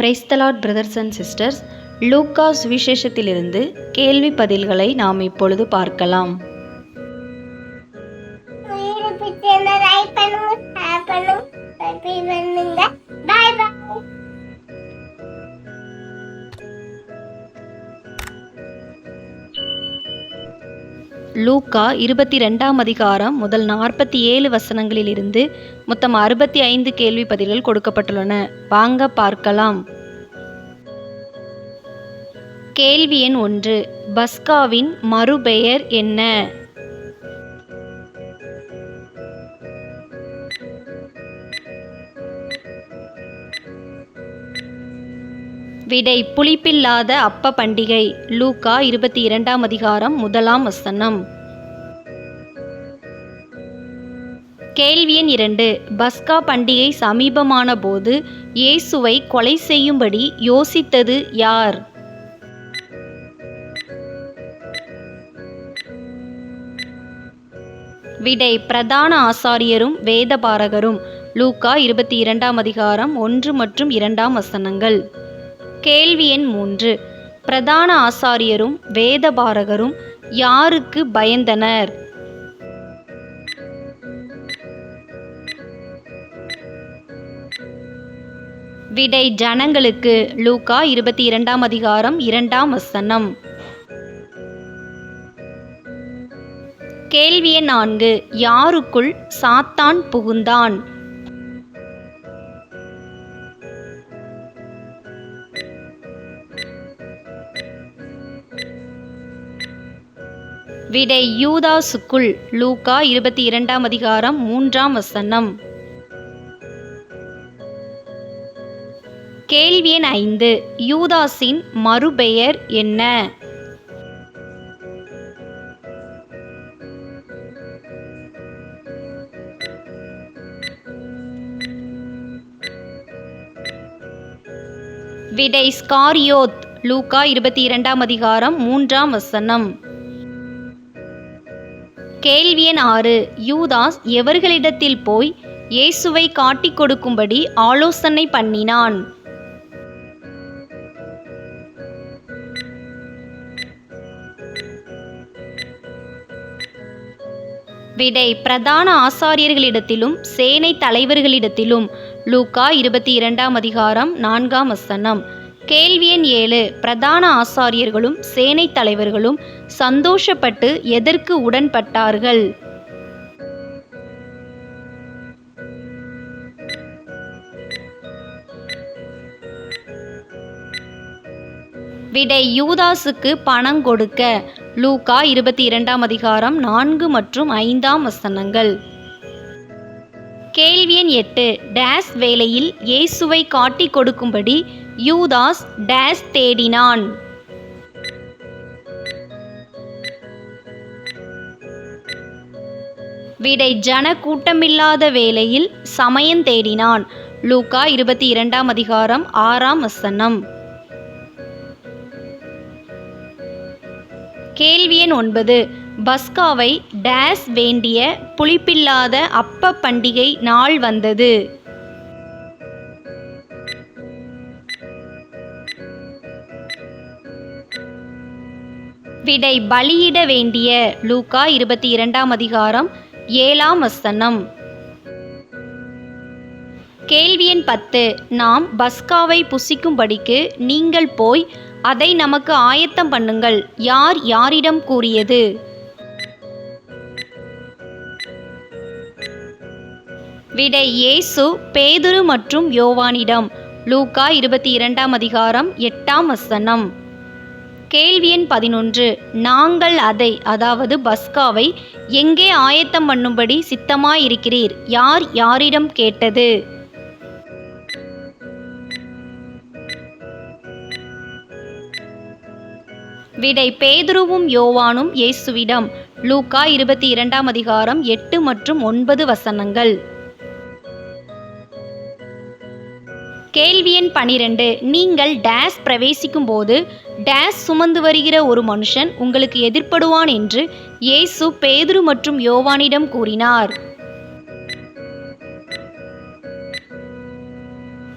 Praise the Lord brothers and sisters லூக்கா சுவிசேஷத்திலிருந்து கேள்வி பதில்களை நாம் இப்பொழுது பார்க்கலாம். லூக்கா இருபத்தி ரெண்டாம் அதிகாரம் முதல் நாற்பத்தி ஏழு வசனங்களிலிருந்து மொத்தம் அறுபத்தி ஐந்து கேள்வி பதில்கள் கொடுக்கப்பட்டுள்ளன. வாங்க பார்க்கலாம். கேள்வி எண் ஒன்று. பஸ்காவின் மறுபெயர் என்ன? விடை புளிப்பில்லாத அப்ப பண்டிகை. லூக்கா இருபத்தி இரண்டாம் அதிகாரம் முதலாம் வசனம். கேள்வி எண் இரண்டு. பஸ்கா பண்டிகை சமீபமான போது இயேசுவை கொலை செய்யும்படி யோசித்தது யார்? விடை பிரதான ஆசாரியரும் வேதபாரகரும். லூக்கா இருபத்தி இரண்டாம் அதிகாரம் ஒன்று மற்றும் இரண்டாம் வசனங்கள். கேள்வி எண் மூன்று. பிரதான ஆசாரியரும் வேதபாரகரும் யாருக்கு பயந்தனர்? விடை ஜனங்களுக்கு லூகா இருபத்தி இரண்டாம் அதிகாரம் இரண்டாம் வசனம். கேள்வி நான்கு. யாருக்குள் சாத்தான் புகுந்தான்? விடை யூதாசுக்குள் லூகா இருபத்தி இரண்டாம் அதிகாரம் மூன்றாம் வசனம். கேள்வி எண் ஐந்து யூதாஸின் மறுபெயர் என்ன? விடை ஸ்காரியோத் லூகா இருபத்தி இரண்டாம் அதிகாரம் மூன்றாம் வசனம். கேள்வி எண் ஆறு. யூதாஸ் எவர்களிடத்தில் போய் இயேசுவை காட்டிக் கொடுக்கும்படி ஆலோசனை பண்ணினான். விடை பிரதான ஆசாரியர்களிடத்திலும் சேனை தலைவர்களிடத்திலும். லூக்கா இருபத்தி இரண்டாம் அதிகாரம் நான்காம் வசனம். கேள்வி எண் ஏழு. பிரதான ஆசாரியர்களும் சேனை தலைவர்களும் சந்தோஷப்பட்டு எதற்கு உடன்பட்டார்கள்? விடை யூதாசுக்கு பணம் கொடுக்க. லூகா இருபத்தி இரண்டாம் அதிகாரம் நான்கு மற்றும் ஐந்தாம் வசனங்கள். கேள்வி எண் எட்டு. டேஸ் வேலையில் இயேசுவை காட்டி கொடுக்கும்படி யூதாஸ் டேஸ் தேடினான். விடை ஜன கூட்டமில்லாத வேளையில் சமயம் தேடினான். லூகா இருபத்தி இரண்டாம் அதிகாரம் ஆறாம் வசனம். கேள்வி எண் ஒன்பது. பஸ்காவை டேஸ் வேண்டிய புளிப்பில்லாத அப்ப பண்டிகை நாள் வந்தது. விடை பலியிட வேண்டிய லூகா இருபத்தி இரண்டாம் அதிகாரம் ஏழாம் வசனம். கேள்வி எண் பத்து. நாம் பஸ்காவை புசிக்கும்படிக்கு நீங்கள் போய் அதை நமக்கு ஆயத்தம் பண்ணுங்கள். யார் யாரிடம் கூறியது? விடை இயேசு பேதுரு மற்றும் யோவானிடம். லூகா இருபத்தி இரண்டாம் அதிகாரம் எட்டாம் வசனம். கேள்வி எண் பதினொன்று நாங்கள் அதை அதாவது பஸ்காவை எங்கே ஆயத்தம் பண்ணும்படி சித்தமாயிருக்கிறீர்? யார் யாரிடம் கேட்டது? விடை பேதுருவும் யோவானும் இயேசுவிடம். லூக்கா இருபத்தி இரண்டாம் அதிகாரம் எட்டு மற்றும் ஒன்பது வசனங்கள். கேள்வி எண் பனிரெண்டு. நீங்கள் டேஸ் பிரவேசிக்கும் போது டேஸ் சுமந்து வருகிற ஒரு மனுஷன் உங்களுக்கு எதிர்ப்படுவான் என்று இயேசு பேதுரு மற்றும் யோவானிடம் கூறினார்.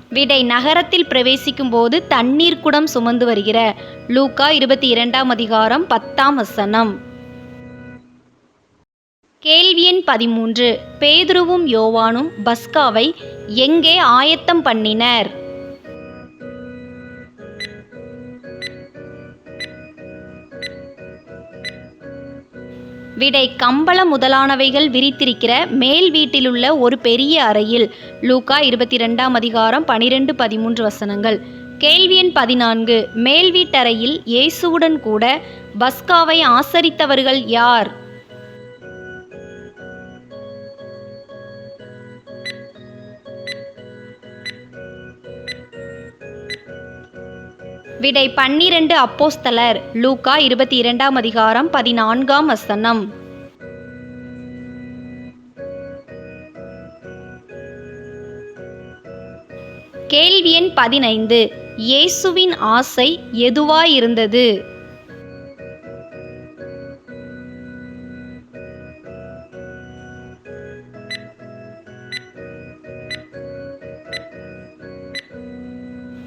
விடை நகரத்தில் பிரவேசிக்கும் போது தண்ணீர் குடம் சுமந்து வருகிற. லூக்கா இருபத்தி இரண்டாம் அதிகாரம் பத்தாம் வசனம். கேள்வி எண் பதிமூன்று. பேதுருவும் யோவானும் பஸ்காவை எங்கே ஆயத்தம் பண்ணினர்? விடை கம்பளம் முதலானவைகள் விரித்திருக்கிற மேல் வீட்டிலுள்ள ஒரு பெரிய அறையில். லூகா இருபத்தி ரெண்டாம் அதிகாரம் பனிரெண்டு பதிமூன்று வசனங்கள். கேள்வி எண் பதினான்கு. மேல் வீட்டறையில் இயேசுவுடன் கூட பஸ்காவை ஆசரித்தவர்கள் யார்? விடை பன்னிரண்டு அப்போஸ்தலர். லூக்கா இருபத்தி இரண்டாம் அதிகாரம் பதினான்காம் வசனம். கேள்வி எண் பதினைந்து. இயேசுவின் ஆசை எதுவாயிருந்தது?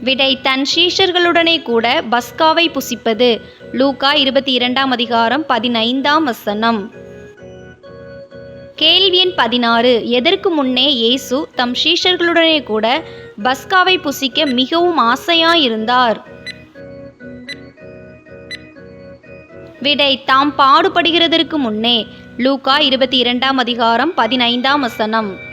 விடை தன் சீஷர்களுடனே கூட பஸ்காவை புசிப்பது. லூகா இருபத்தி இரண்டாம் அதிகாரம் பதினைந்தாம் வசனம். கேள்வி எண் பதினாறு. எதற்கு முன்னே இயேசு தம் சீஷர்களுடனே கூட பஸ்காவை புசிக்க மிகவும் ஆசையாயிருந்தார். விடை தாம் பாடுபடுகிறதற்கு முன்னே லூகா இருபத்தி இரண்டாம் அதிகாரம் பதினைந்தாம் வசனம்.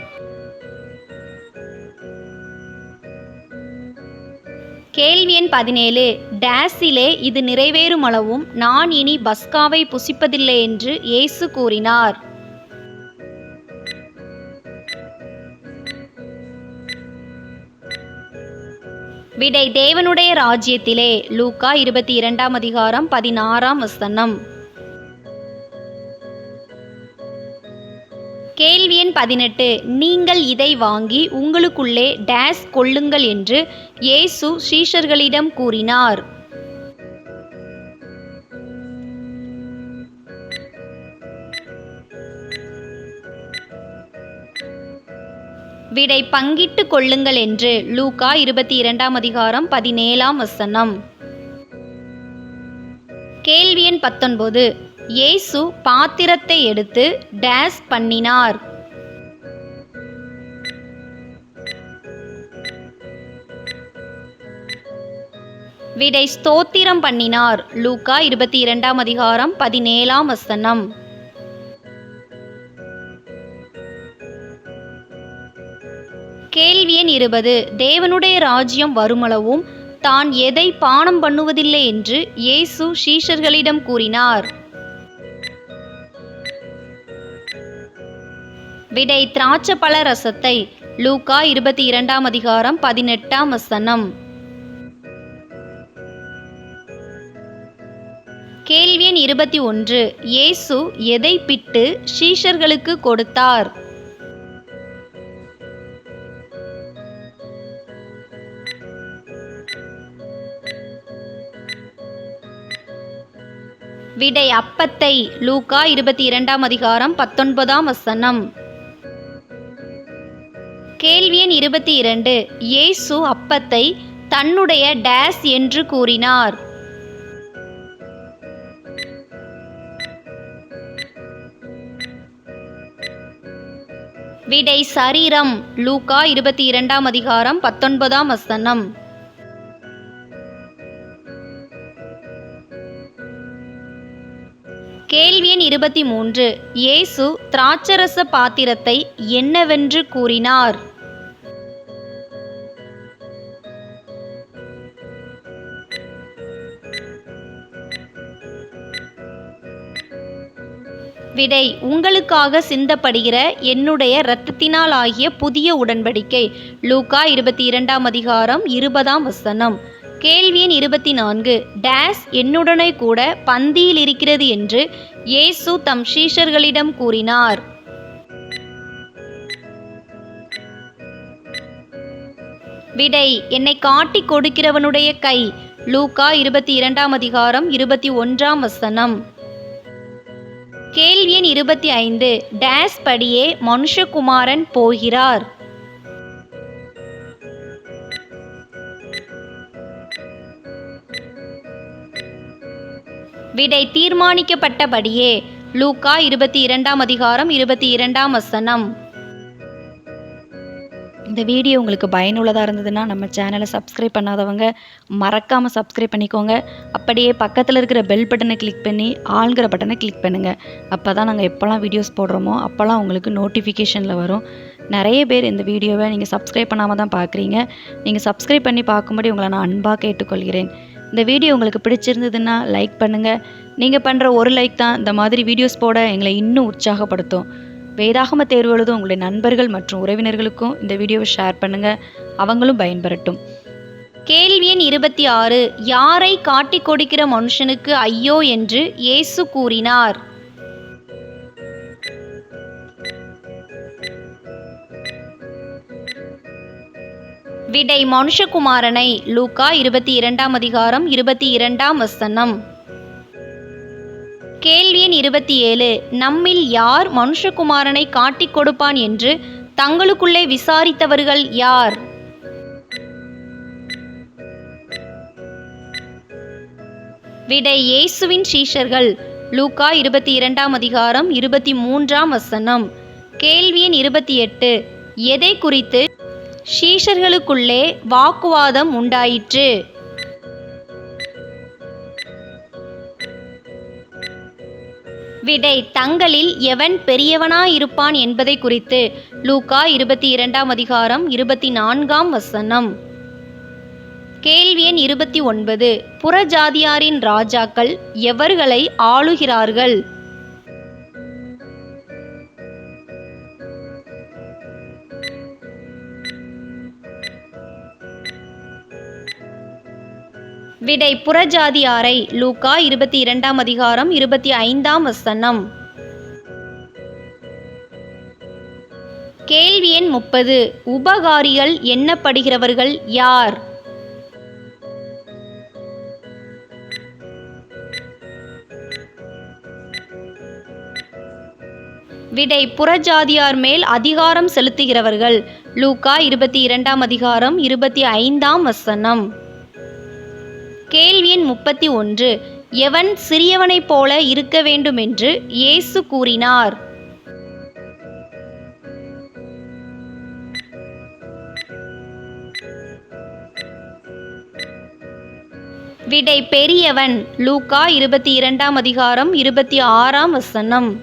கேள்வி எண் பதினேழு. டேஸிலே இது நிறைவேறுமளவும் நான் இனி பஸ்காவை புசிப்பதில்லை என்று இயேசு கூறினார். விடை தேவனுடைய ராஜ்யத்திலே லூக்கா இருபத்தி இரண்டாம் அதிகாரம் பதினாறாம் வசனம். கேள்வி எண் பதினெட்டு. நீங்கள் இதை வாங்கி உங்களுக்குள்ளே டேஸ் கொள்ளுங்கள் என்று இயேசு சீஷர்களிடம் கூறினார். விடை பங்கிட்டு கொள்ளுங்கள் என்று லூகா இருபத்தி இரண்டாம் அதிகாரம் பதினேழாம் வசனம். கேள்வி எண் பத்தொன்பது. இயேசு பாத்திரத்தை எடுத்து டேஸ் பண்ணினார். விடை ஸ்தோத்திரம் பண்ணினார். லூக்கா இருபத்தி இரண்டாம் அதிகாரம் பதினேழாம் வசனம். கேள்வி எண் இருபது. தேவனுடைய ராஜ்யம் வருமளவும் தான் எதை பானம் பண்ணுவதில்லை என்று இயேசு சீஷர்களிடம் கூறினார். விடை திராட்சப்பழ ரசத்தை லூகா இருபத்தி இரண்டாம் அதிகாரம் பதினெட்டாம் வசனம். கேள்வி எண் இருபத்தி ஒன்று. இயேசு எதை பிட்டு சீஷர்களுக்கு கொடுத்தார்? விடை அப்பத்தை லூகா இருபத்தி இரண்டாம் அதிகாரம் பத்தொன்பதாம் வசனம். இருபத்தி இரண்டு இயேசு அப்பத்தை தன்னுடைய டேஸ் என்று கூறினார். விடை சரீரம் லூகா இருபத்தி இரண்டாம் அதிகாரம் பத்தொன்பதாம் வசனம். கேள்வி எண் இருபத்தி மூன்று இயேசு திராட்சரச பாத்திரத்தை என்னவென்று கூறினார். விடை உங்களுக்காக சிந்தப்படுகிற என்னுடைய இரத்தத்தினால் ஆகிய புதிய உடன்படிக்கை. லூகா இருபத்தி இரண்டாம் அதிகாரம் இருபதாம் வசனம். கேள்வி எண் இருபத்தி நான்கு டேஸ் என்னுடனே கூட பந்தியில் இருக்கிறது என்று இயேசு தம் சீஷர்களிடம் கூறினார். விடை என்னை காட்டிக் கொடுக்கிறவனுடைய கை. லூகா இருபத்தி இரண்டாம் அதிகாரம் இருபத்தி ஒன்றாம் வசனம். கேள்வி எண் இருபத்தி ஐந்து. டேஸ் படியே மனுஷகுமாரன் போகிறார். விடை தீர்மானிக்கப்பட்டபடியே லூக்கா இருபத்தி இரண்டாம் அதிகாரம் இருபத்தி இரண்டாம் வசனம். இந்த வீடியோ உங்களுக்கு பயனுள்ளதாக இருந்ததுன்னா நம்ம சேனலை சப்ஸ்கிரைப் பண்ணாதவங்க மறக்காமல் சப்ஸ்கிரைப் பண்ணிக்கோங்க. அப்படியே பக்கத்தில் இருக்கிற பெல் பட்டனை கிளிக் பண்ணி ஆளுங்கிற பட்டனை கிளிக் பண்ணுங்கள் அப்போ தான் நாங்கள் எப்போல்லாம் வீடியோஸ் போடுறோமோ அப்போல்லாம் உங்களுக்கு நோட்டிஃபிகேஷனில் வரும். நிறைய பேர் இந்த வீடியோவை நீங்கள் சப்ஸ்கிரைப் பண்ணாமல் தான் பார்க்குறீங்க நீங்கள் சப்ஸ்கிரைப் பண்ணி பார்க்கும்படி உங்களை நான் அன்பாக கேட்டுக்கொள்கிறேன். இந்த வீடியோ உங்களுக்கு பிடிச்சிருந்ததுன்னா லைக் பண்ணுங்கள் நீங்கள் பண்ணுற ஒரு லைக் தான் இந்த மாதிரி வீடியோஸ் போட எங்களை இன்னும் உற்சாகப்படுத்தும். வேதாகம தேர்வு எழுத உங்களுடைய நண்பர்கள் மற்றும் உறவினர்களுக்கும் இந்த வீடியோவை ஷேர் பண்ணுங்கள் அவங்களும் பயன்பெறட்டும். கேள்வி எண் இருபத்தி ஆறு யாரை காட்டி கொடுக்கிற மனுஷனுக்கு ஐயோ? என்று இயேசு கூறினார். விடை மனுஷகுமாரனை லூக்கா இருபத்தி இரண்டாம் அதிகாரம் இருபத்தி இரண்டாம் வசனம். கேள்வி எண் இருபத்தி ஏழு. நம்மில் யார் மனுஷகுமாரனை காட்டிக் கொடுப்பான் என்று தங்களுக்குள்ளே விசாரித்தவர்கள் யார்? விடை இயேசுவின் சீஷர்கள். லூகா இருபத்தி இரண்டாம் அதிகாரம் இருபத்தி மூன்றாம் வசனம். கேள்வி எண் இருபத்தி எட்டு. எதை குறித்து? சீஷர்களுக்குள்ளே வாக்குவாதம் உண்டாயிற்று. விடை தங்களில் எவன் பெரியவனாயிருப்பான் என்பதை குறித்து. லூகா இருபத்தி இரண்டாம் அதிகாரம் இருபத்தி நான்காம் வசனம். கேள்வி எண் இருபத்தி ஒன்பது. புறஜாதியாரின் ராஜாக்கள் எவர்களை ஆளுகிறார்கள்? விடை புறஜாதியாரை லூக்கா இருபத்தி இரண்டாம் அதிகாரம் இருபத்தி ஐந்தாம் வசனம். கேள்வி எண் முப்பது. உபகாரிகள் எண்ணப்படுகிறவர்கள் யார்? விடை புறஜாதியார் மேல் அதிகாரம் செலுத்துகிறவர்கள். லூக்கா இருபத்தி இரண்டாம் அதிகாரம் இருபத்தி ஐந்தாம் வசனம். கேள்வி எண் முப்பத்தி ஒன்று. எவன் சிறியவனைப் போல இருக்க வேண்டுமென்று இயேசு கூறினார். விடை பெரியவன். லூக்கா இருபத்தி இரண்டாம் அதிகாரம் இருபத்தி ஆறாம் வசனம்.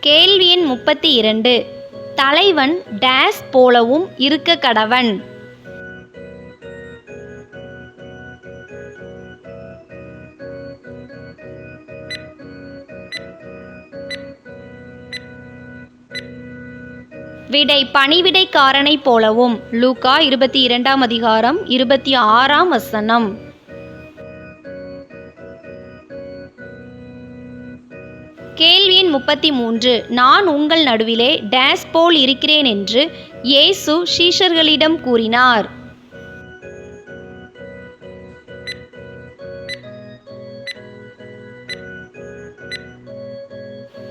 கேள்வி எண் முப்பத்தி இரண்டு. தலைவன் டேஸ் போலவும் இருக்க கடவன். விடை பணிவிடைக்காரனைப் போலவும் லூகா இருபத்தி இரண்டாம் அதிகாரம் இருபத்தி ஆறாம் வசனம். கேள்வி எண் முப்பத்தி மூன்று நான் உங்கள் நடுவிலே டேஸ் போல் இருக்கிறேன் என்று இயேசு ஷீஷர்களிடம் கூறினார்.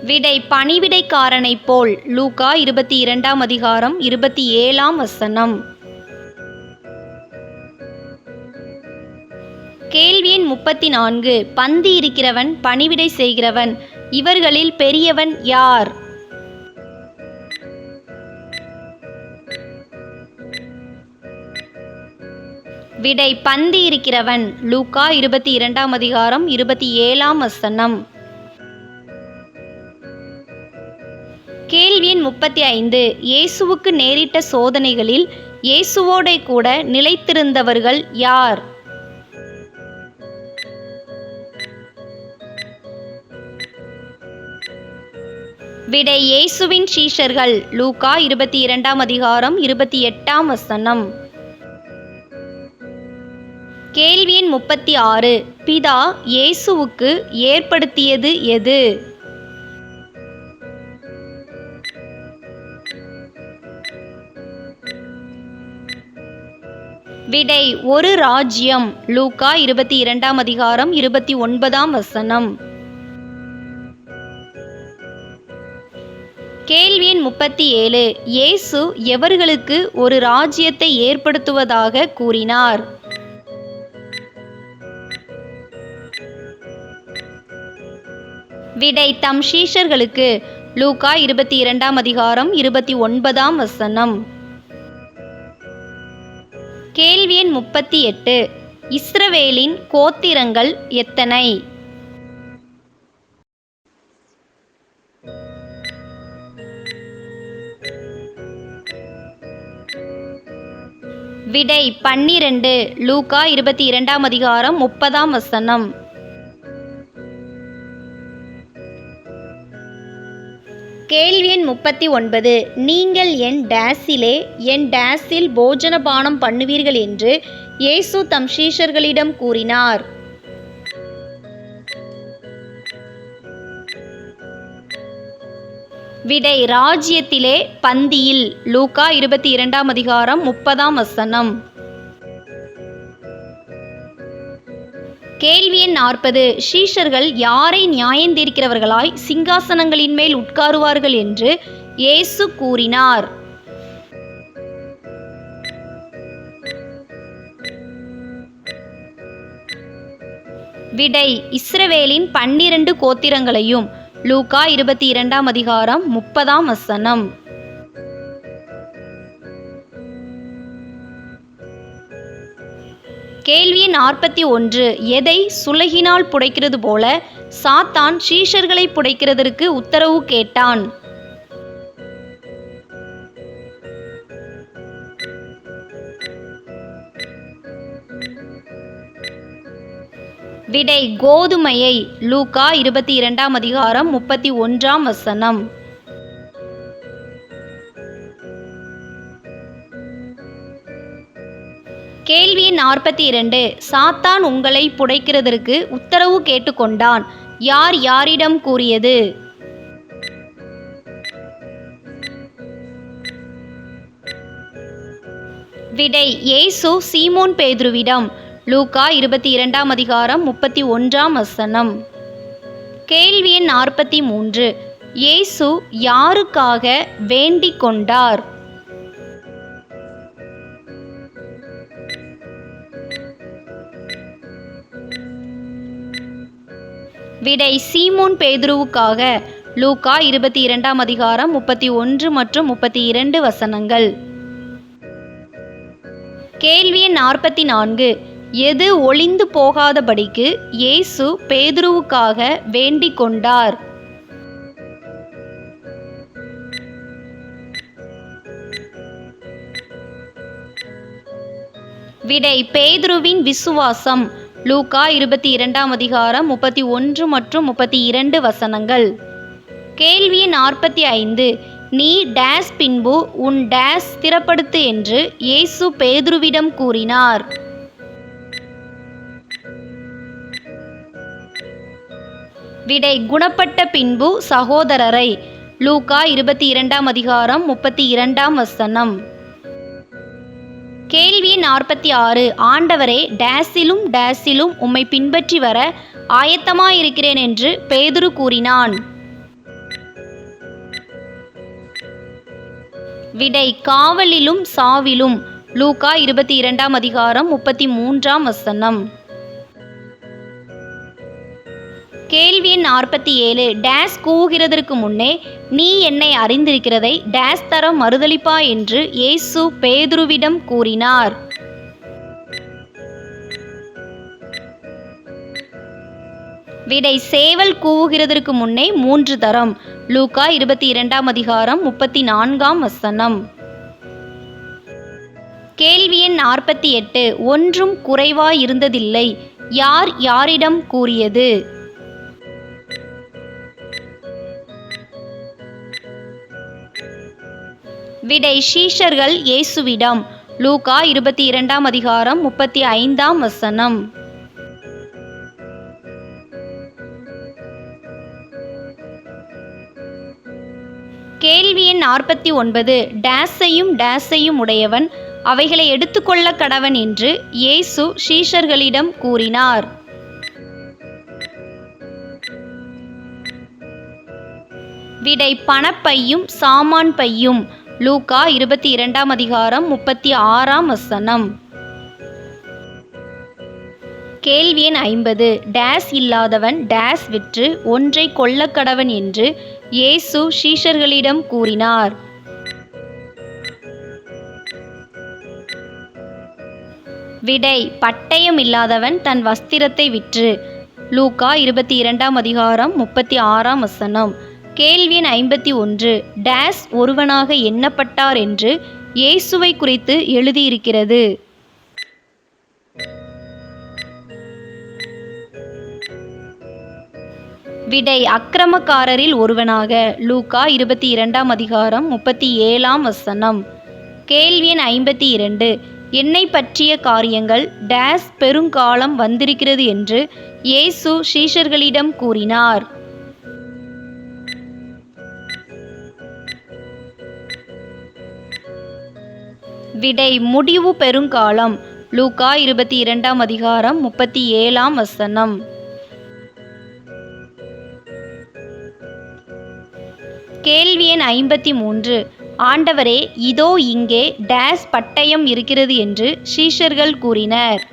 விடை பணிவிடைக்காரனைப் போல். லூகா இருபத்தி இரண்டாம் அதிகாரம் இருபத்தி ஏழாம் வசனம். கேள்வி எண் முப்பத்தி நான்கு. பந்தி இருக்கிறவன் பணிவிடை செய்கிறவன் இவர்களில் பெரியவன் யார்? விடை பந்தி இருக்கிறவன் லூகா இருபத்தி இரண்டாம் அதிகாரம் இருபத்தி ஏழாம் வசனம். முப்பத்தி ஐந்து இயேசுவுக்கு நேரிட்ட சோதனைகளில் இயேசுவோடே கூட நிலைத்திருந்தவர்கள் யார்? விடை இயேசுவின் சீஷர்கள் லூகா இருபத்தி இரண்டாம் அதிகாரம் இருபத்தி எட்டாம் வசனம். கேள்வி எண் முப்பத்தி ஆறு பிதா இயேசுவுக்கு ஏற்படுத்தியது எது? விடை ஒரு ராஜ்யம். லூகா இருபத்தி இரண்டாம் அதிகாரம் இருபத்தி ஒன்பதாம் வசனம். கேள்வியின் முப்பத்தி ஏழு. இயேசு எவர்களுக்கு ஒரு ராஜ்யத்தை ஏற்படுத்துவதாக கூறினார்? விடை தம் ஷீஷர்களுக்கு லூகா இருபத்தி இரண்டாம் அதிகாரம் இருபத்தி ஒன்பதாம் வசனம். கேள்வி எண் முப்பத்தி எட்டு. இஸ்ரவேலின் கோத்திரங்கள் எத்தனை? விடை பன்னிரண்டு. லூகா இருபத்தி இரண்டாம் அதிகாரம் முப்பதாம் வசனம். கேள்வி முப்பத்தி ஒன்பது. நீங்கள் என் டேஸிலே என் டேஸில் போஜனபானம் பண்ணுவீர்கள் என்று இயேசு தம் சீஷர்களிடம் கூறினார். விடை ராஜ்யத்திலே பந்தியில் லூகா இருபத்தி இரண்டாம் அதிகாரம் முப்பதாம் வசனம். கேள்வி எண் நாற்பது. ஷீஷர்கள் யாரை நியாயந்தீர்க்கிறவர்களாய் சிங்காசனங்களின் மேல் உட்காருவார்கள்? என்று இயேசு கூறினார். விடை இஸ்ரவேலின் பன்னிரண்டு கோத்திரங்களையும். லூகா இருபத்தி இரண்டாம் அதிகாரம் முப்பதாம் வசனம். கேள்வி நாற்பத்தி ஒன்று எதை சுலகினால் புடைக்கிறது போல சாத்தான் சீஷர்களை புடைக்கிறதற்கு உத்தரவு கேட்டான்? விடை கோதுமையை லூகா இருபத்தி இரண்டாம் அதிகாரம் முப்பத்தி ஒன்றாம் வசனம். கேள்வி நாற்பத்தி இரண்டு சாத்தான் உங்களை புடைக்கிறதற்கு உத்தரவு கேட்டுக்கொண்டான். யார் யாரிடம் கூறியது? விடை ஏசு சீமோன் பேதுருவிடம். லூகா இருபத்தி இரண்டாம் அதிகாரம் முப்பத்தி ஒன்றாம் வசனம். கேள்வி எண் நாற்பத்தி மூன்று இயேசு யாருக்காக வேண்டிக் கொண்டார்? விடை சீமோன் பேதுருவுக்காக. லூகா இருபத்தி இரண்டாம் அதிகாரம் முப்பத்தி ஒன்று மற்றும் முப்பத்தி இரண்டு வசனங்கள். கேள்வி நாற்பத்தி நான்கு எது ஒளிந்து போகாதபடிக்கு இயேசு பேதுருவுக்காக வேண்டிக் கொண்டார்? விடை பேதுருவின் விசுவாசம். லூகா இருபத்தி இரண்டாம் அதிகாரம் முப்பத்தி ஒன்று மற்றும் முப்பத்தி இரண்டு வசனங்கள். கேள்வி நாற்பத்தி ஐந்து நீ டேஸ் பின்பு உன் டேஸ் ஸ்திரப்படுத்து என்று இயேசு பேதுருவிடம் கூறினார். விடை குணப்பட்ட பின்பு சகோதரரை. லூகா இருபத்தி இரண்டாம் அதிகாரம் முப்பத்தி இரண்டாம் வசனம். கேள்வி நாற்பத்தி ஆறு. ஆண்டவரே டேஸிலும் டேஸிலும் உம்மை பின்பற்றி வர ஆயத்தமாயிருக்கிறேன் என்று பேதுரு கூறினான். விடை காவலிலும் சாவிலும். லூகா இருபத்தி இரண்டாம் அதிகாரம் முப்பத்தி மூன்றாம் வசனம். கேள்வி எண் நாற்பத்தி ஏழு டேஸ் கூவுகிறதற்கு முன்னே நீ என்னை அறிந்திருக்கிறதை டேஸ் தரம் மறுதளிப்பா? என்று இயேசு பேதுருவிடம் கூறினார். விடை சேவல் கூவுகிறதற்கு முன்னே மூன்று தரம். லூகா இருபத்தி இரண்டாம் அதிகாரம் முப்பத்தி நான்காம் வசனம். கேள்வி எண் நாற்பத்தி எட்டு ஒன்றும் குறைவாயிருந்ததில்லை யார் யாரிடம் கூறியது? விடை ஷீஷர்கள் இயேசுவிடம். லூகா இருபத்தி இரண்டாம் அதிகாரம் முப்பத்தி ஐந்தாம் வசனம். கேள்வி எண் நாற்பத்தி ஒன்பது டேஸையும் டேஸையும் உடையவன் அவைகளை எடுத்துக்கொள்ள கடவன் என்று இயேசு ஷீஷர்களிடம் கூறினார். விடை பணப்பையும் சாமான் பையும் லூகா இருபத்தி இரண்டாம் அதிகாரம் முப்பத்தி ஆறாம் வசனம். கேள்வி எண் ஐம்பது. டேஸ் இல்லாதவன் டேஸ் விற்று ஒன்றை கொல்லக்கடவன் என்று இயேசு சீஷர்களிடம் கூறினார். விடை பட்டயம் இல்லாதவன் தன் வஸ்திரத்தை விற்று. லூக்கா இருபத்தி இரண்டாம் அதிகாரம் முப்பத்தி ஆறாம் வசனம். கேள்வி எண் ஐம்பத்தி ஒன்று டேஸ் ஒருவனாக எண்ணப்பட்டார் என்று இயேசுவை குறித்து எழுதியிருக்கிறது. விடை அக்கிரமக்காரரில் ஒருவனாக லூகா இருபத்தி இரண்டாம் அதிகாரம் முப்பத்தி ஏழாம் வசனம். கேள்வி எண் ஐம்பத்தி இரண்டு என்னை பற்றிய காரியங்கள் டேஸ் பெருங்காலம் வந்திருக்கிறது என்று இயேசு சீஷர்களிடம் கூறினார். விடை முடிவு பெருங்காலம். லூகா இருபத்தி இரண்டாம் அதிகாரம் முப்பத்தி ஏழாம் வசனம். கேள்வி எண் ஐம்பத்தி மூன்று. ஆண்டவரே இதோ இங்கே டேஸ் பட்டயம் இருக்கிறது என்று ஷீஷர்கள் கூறினர்.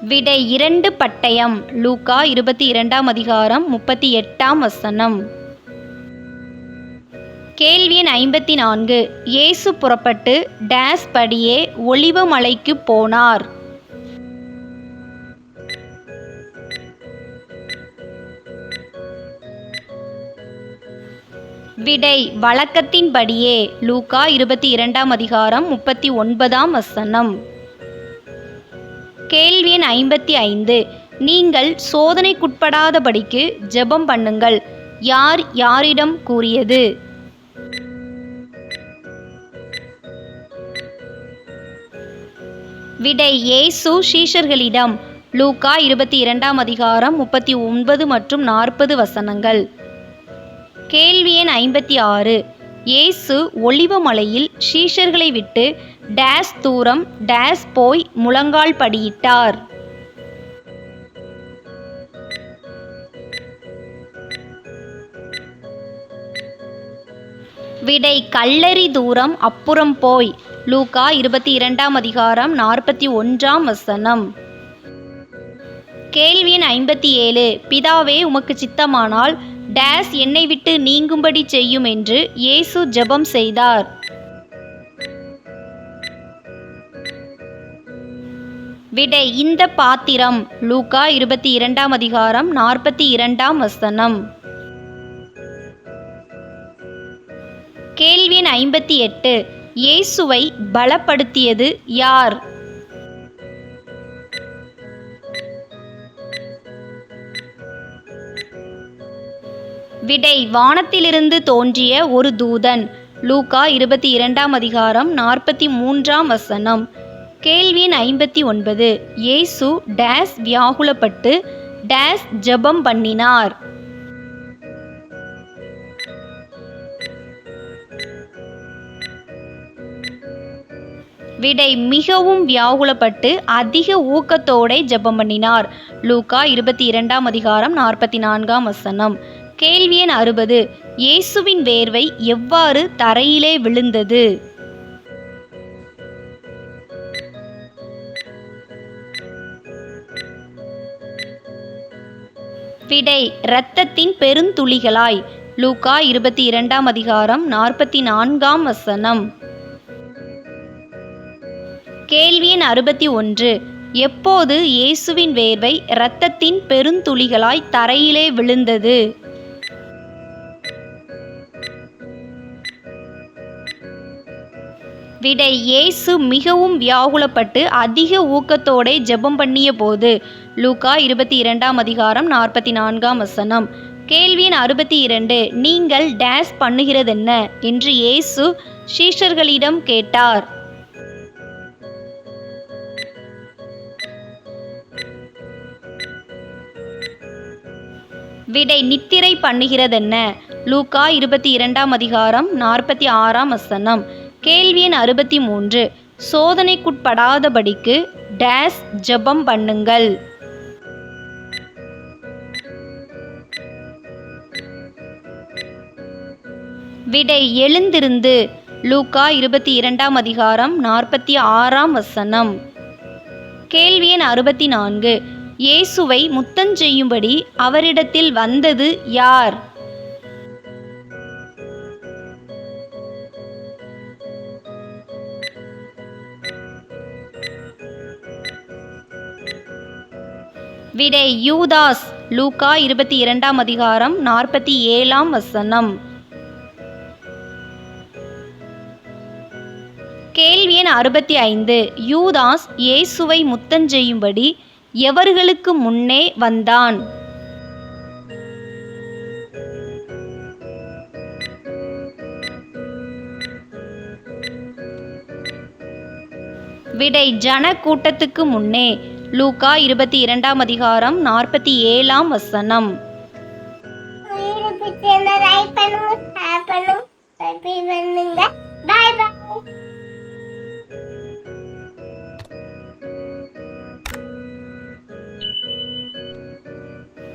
விடை இரண்டு பட்டயம். லூகா இருபத்தி இரண்டாம் அதிகாரம் முப்பத்தி எட்டாம் வசனம். கேள்வி எண் ஐம்பத்தி நான்கு. இயேசு புறப்பட்டு டேஸ் படியே ஒலிவ மலைக்கு போனார். விடை வழக்கத்தின்படியே லூகா இருபத்தி இரண்டாம் அதிகாரம் முப்பத்தி ஒன்பதாம் வசனம். கேள்வி எண் ஐம்பத்தி ஐந்து. நீங்கள் சோதனைக்குட்படாதபடிக்கு ஜெபம் பண்ணுங்கள். யார் யாரிடம் கூறியது? விடை ஏசு ஷீஷர்களிடம் லூகா இருபத்தி இரண்டாம் அதிகாரம் முப்பத்தி ஒன்பது மற்றும் நாற்பது வசனங்கள். கேள்வி எண் ஐம்பத்தி ஆறு இயேசு ஒளிவ மலையில் ஷீஷர்களை விட்டு டேஸ் தூரம் டேஸ் போய் முழங்கால் படியிட்டார். விடை கல்லறி தூரம் அப்புறம் போய் லூகா இருபத்தி இரண்டாம் அதிகாரம் நாற்பத்தி ஒன்றாம் வசனம். கேள்வியின் ஐம்பத்தி ஏழு பிதாவே உமக்கு சித்தமானால் டேஸ் என்னை விட்டு நீங்கும்படி செய்யும் என்று இயேசு ஜெபம் செய்தார். விடை இந்த பாத்திரம் லூகா இருபத்தி இரண்டாம் அதிகாரம் நாற்பத்தி இரண்டாம் வசனம். கேள்வி ஐம்பத்தி எட்டு இயேசுவை பலப்படுத்தியது யார்? விடை வானத்திலிருந்து தோன்றிய ஒரு தூதன். லூகா இருபத்தி இரண்டாம் அதிகாரம் நாற்பத்தி மூன்றாம் வசனம். கேள்வி ஐம்பத்தி ஒன்பது. இயேசு டேஸ் வியாகுலப்பட்டு டேஸ் ஜெபம் பண்ணினார். விடை மிகவும் வியாகுலப்பட்டு அதிக ஊக்கத்தோடே ஜெபம் பண்ணினார். லூகா இருபத்தி இரண்டாம் அதிகாரம் நாற்பத்தி நான்காம் வசனம். கேள்வி எண் அறுபது. இயேசுவின் வேர்வை எவ்வாறு தரையிலே விழுந்தது? விடை இரத்தத்தின் பெருந்துளிகளாய். லூகா இருபத்தி இரண்டாம் அதிகாரம் நாற்பத்தி நான்காம் வசனம். கேள்வி எண் அறுபத்தி ஒன்று. எப்போது இயேசுவின் வேர்வை இரத்தத்தின் பெருந்துளிகளாய் தரையிலே விழுந்தது? விடை இயேசு மிகவும் வியாகுலப்பட்டு அதிக ஊக்கத்தோடே ஜெபம் பண்ணிய போது லூகா இருபத்தி இரண்டாம் அதிகாரம் நாற்பத்தி நான்காம் வசனம். கேள்வியின் அறுபத்தி இரண்டு நீங்கள் டேஸ் பண்ணுகிறதென்ன? என்று இயேசு சீஷர்களிடம் கேட்டார். விடை நித்திரை பண்ணுகிறதென்ன? லூக்கா இருபத்தி இரண்டாம் அதிகாரம் நாற்பத்தி ஆறாம் வசனம். கேள்வி எண் அறுபத்தி மூன்று. சோதனைக்குட்படாதபடிக்கு டேஸ் ஜெபம் பண்ணுங்கள். விடை எழுந்திருந்து லூக்கா இருபத்தி இரண்டாம் அதிகாரம் நாற்பத்தி ஆறாம் வசனம். கேள்வி எண் அறுபத்தி நான்கு. இயேசுவை முத்தஞ்செய்யும்படி அவரிடத்தில் வந்தது யார்? விடை யூதாஸ் லூகா இருபத்தி இரண்டாம் அதிகாரம் நாற்பத்தி ஏழாம் வசனம். கேள்வி எண் அறுபத்தி ஐந்து யூதாஸ் இயேசுவை முத்தஞ்செய்யும்படி எவர்களுக்கு முன்னே வந்தான்? விடை ஜன கூட்டத்துக்கு முன்னே. லூகா இருபத்தி இரண்டாம் அதிகாரம் நாற்பத்தி ஏழாம் வசனம். பண்ணுங்க